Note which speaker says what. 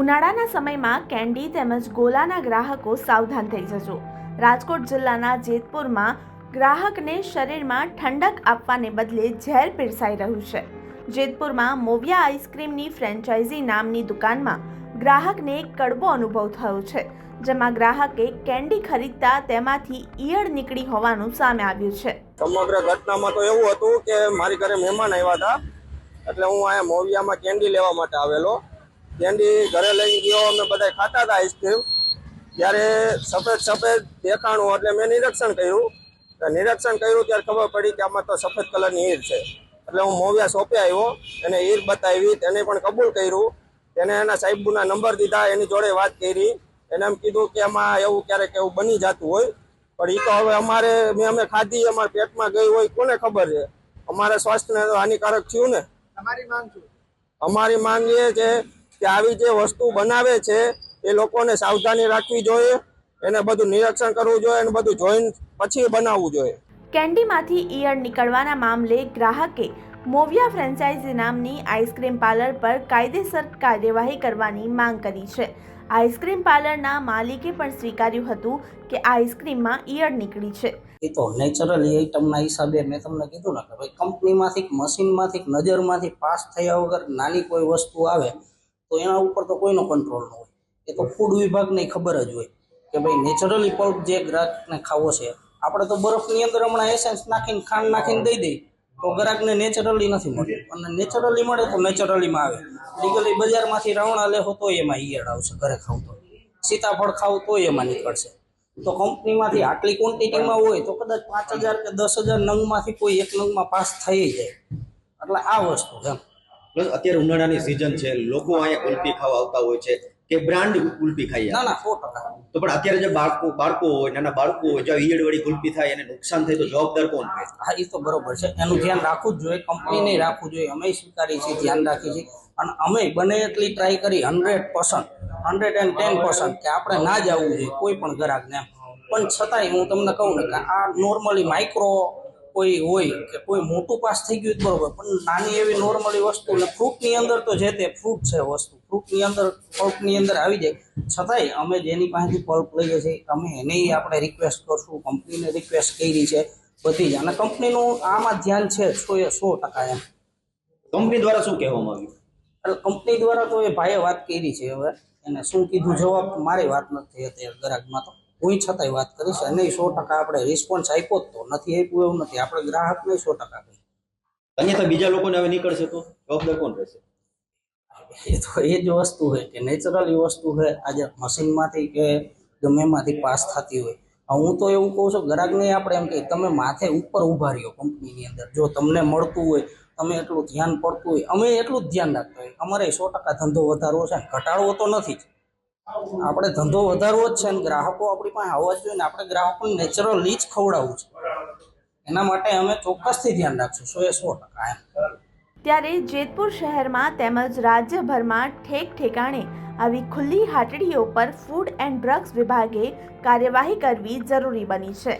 Speaker 1: ઉનાળાના સમયમાં કેન્ડી તેમજ ગોલાના ગ્રાહકો સાવધાન થઈ જજો. રાજકોટ જિલ્લાના જેતપુરમાં ગ્રાહકને શરીરમાં ઠંડક આપવાને બદલે ઝેર પીરસાઈ રહ્યું છે. જેતપુરમાં મોવિયા આઈસ્ક્રીમની ફ્રેન્ચાઇઝી નામની દુકાનમાં ગ્રાહકને એક કડબો અનુભવ થયો છે, જેમાં ગ્રાહકે કેન્ડી ખરીદતા તેમાંથી ઈયળ નીકળી હોવાનું સામે આવ્યું છે.
Speaker 2: સમગ્ર ઘટનામાં તો એવું હતું કે મારી ઘરે મહેમાન આવ્યા હતા, એટલે હું અહીંયા મોવિયામાં કેન્ડી લેવા માટે આવેલો. કેન્ડી ઘરે લઈને ગયો અમે બધા ખાતા હતા આઈસ્ક્રીમ ત્યારે સફેદ સફેદ દેખાણું એટલે મેં નિરીક્ષણ કર્યું. નિરીક્ષણ કર્યું ત્યારે ખબર પડી કે આમાં તો સફેદ કલરની ઈર છે. એટલે હું મોવિયા સોંપે આવ્યો એને ઈર બતાવી તેને પણ કબૂલ કર્યું. તેને એના સાહેબના નંબર દીધા એની જોડે વાત કરી. એને એમ કીધું કે આમાં એવું ક્યારેક એવું બની જતું હોય. પણ એ તો હવે અમારે મેં અમે ખાધી અમારા પેટમાં ગઈ હોય કોને ખબર છે? અમારા સ્વાસ્થ્યને હાનિકારક થયું ને. અમારી માંગ એ છે કે આવી જે વસ્તુ બનાવે છે એ લોકોને સાવધાની રાખવી જોઈએ એને બધું નિરીક્ષણ કરવું જોઈએ અને બધું જોઈન પછી બનાવવું જોઈએ.
Speaker 1: કેન્ડીમાંથી ઈયળ નીકળવાના મામલે ગ્રાહકે મોવિયા ફ્રેન્ચાઇઝી નામની આઈસ્ક્રીમ પાર્લર પર કાયદેસર કાર્યવાહી કરવાની માંગ કરી છે. આઈસ્ક્રીમ પાર્લરના માલિકે પણ સ્વીકાર્યું હતું કે આઈસ્ક્રીમમાં ઈયળ નીકળી છે.
Speaker 3: એ તો નેચરલી આઈટમના હિસાબે મેં તમને કીધું ને કે ભાઈ કંપનીમાંથી કે મશીનમાંથી નજરમાંથી પાસ થયા વગર નાની કોઈ વસ્તુ આવે તો એના ઉપર તો કોઈનો કંટ્રોલ ન હોય. એ તો ફૂડ વિભાગને ખબર જ હોય કે ભાઈ નેચરલી પલ્પ જે ગ્રાહકને ખાવો છે, આપણે તો બરફની અંદર હમણાં એસેન્સ નાખીને, ખાંડ નાખીને દઈ દઈએ, તો ગ્રાહકને નેચરલી નથી મળતું અને નેચરલી મળે તો નેચરલીમાં આવે. લીગલી બજારમાંથી રાવણા લેહો તો એમાં ઈયળ આવશે, ઘરે ખાવ તો. સીતાફળ ખાવ તો એમાં નીકળશે. તો કંપનીમાંથી આટલી ક્વોન્ટિટીમાં હોય તો કદાચ પાંચ હજાર કે દસ હજાર નંગમાંથી કોઈ એક નંગમાં પાસ થઈ જાય. એટલે આ વસ્તુ એમ.
Speaker 4: પ્લસ અત્યારે ઉનાળાની સિઝન છે. લોકો અહીંયા કુલ્ફી ખાવા આવતા હોય છે કે બ્રાન્ડ કુલ્ફી ખાઈએ
Speaker 3: ના ના સો ટકા.
Speaker 4: તો પણ અત્યારે જે બાળકો બાળકો હોય નાના બાળકો હોય જો ઈયળ વળી કુલ્ફી થાય એને નુકસાન થાય તો જવાબદાર કોણ છે?
Speaker 3: હા એ તો બરોબર છે. એનું ધ્યાન રાખવું જ જોઈએ કંપનીને રાખવું જોઈએ. અમે સ્વીકારીએ છીએ ધ્યાન રાખીએ છીએ. અને અમે બને એટલી ટ્રાય કરી hundred percent hundred and ten percent કે આપણે ના જ આવવું જોઈએ કોઈ પણ ગ્રાહકને પણ છતાંય હું તમને કહું ને કે આ નોર્મલી માઇક્રો કોઈ હોય કે કોઈ મોટું પાસ થઈ ગયું તો બરોબર પણ નાની એવી નોર્મલી વસ્તુ એટલે ફ્રૂટની અંદર તો જે તે ફ્રૂટ છે વસ્તુ ફ્રૂટની અંદર પલ્પની અંદર આવી જાય. છતાંય અમે જેની પાસેથી પલ્પ લઈએ છીએ અમે એને આપણે રિક્વેસ્ટ કરશું કંપનીને રિક્વેસ્ટ કરી છે બધી જ. અને કંપનીનું આમાં ધ્યાન છે સો એ સો ટકા એમ.
Speaker 4: કંપની દ્વારા શું કહેવામાં આવ્યું?
Speaker 3: એટલે કંપની દ્વારા તો એ ભાઈએ વાત કરી છે હવે. એને શું કીધું જવાબ મારી વાત નથી અત્યારે ગ્રાહકમાં તો. હું છતાંય વાત કરીશ અને સો ટકા આપણે રિસ્પોન્સ આપ્યો જ તો. નથી આપ્યું એવું નથી. આપણે ગ્રાહકને સો ટકા કહીએ
Speaker 4: અન્યથા બીજા લોકોને હવે નીકળશે તો? જવાબદાર કોણ રહેશે?
Speaker 3: એ તો એ જ વસ્તુ છે કે નેચરલી વસ્તુ છે આજે મશીનમાંથી કે ગમે એમાંથી પાસ થતી હોય. હું તો એવું કહું છું ગ્રાહકને આપણે એમ કે તમે માથે ઉપર ઊભા રહ્યો કંપનીની અંદર. જો તમને મળતું હોય તમે એટલું ધ્યાન પડતું હોય અમે એટલું જ ધ્યાન રાખતા હોય અમારે સો ટકા ધંધો વધારવો છે ઘટાડવો તો નથી જ. આપણે ધંધો વધારવો જ છે અને ગ્રાહકો આપણી પાસે આવવા જોઈએ ને આપણે ગ્રાહકોને નેચરલી જ ખવડાવવું છે. એના માટે અમે ચોક્કસથી ધ્યાન રાખશું, સો એ સો ટકા એમ.
Speaker 1: ત્યારે જેતપુર શહેરમાં તેમજ રાજ્યભરમાં ઠેક ઠેકાણે આવી ખુલ્લી હાટડીઓ પર ફૂડ એન્ડ ડ્રગ્સ વિભાગે કાર્યવાહી કરવી જરૂરી બની છે.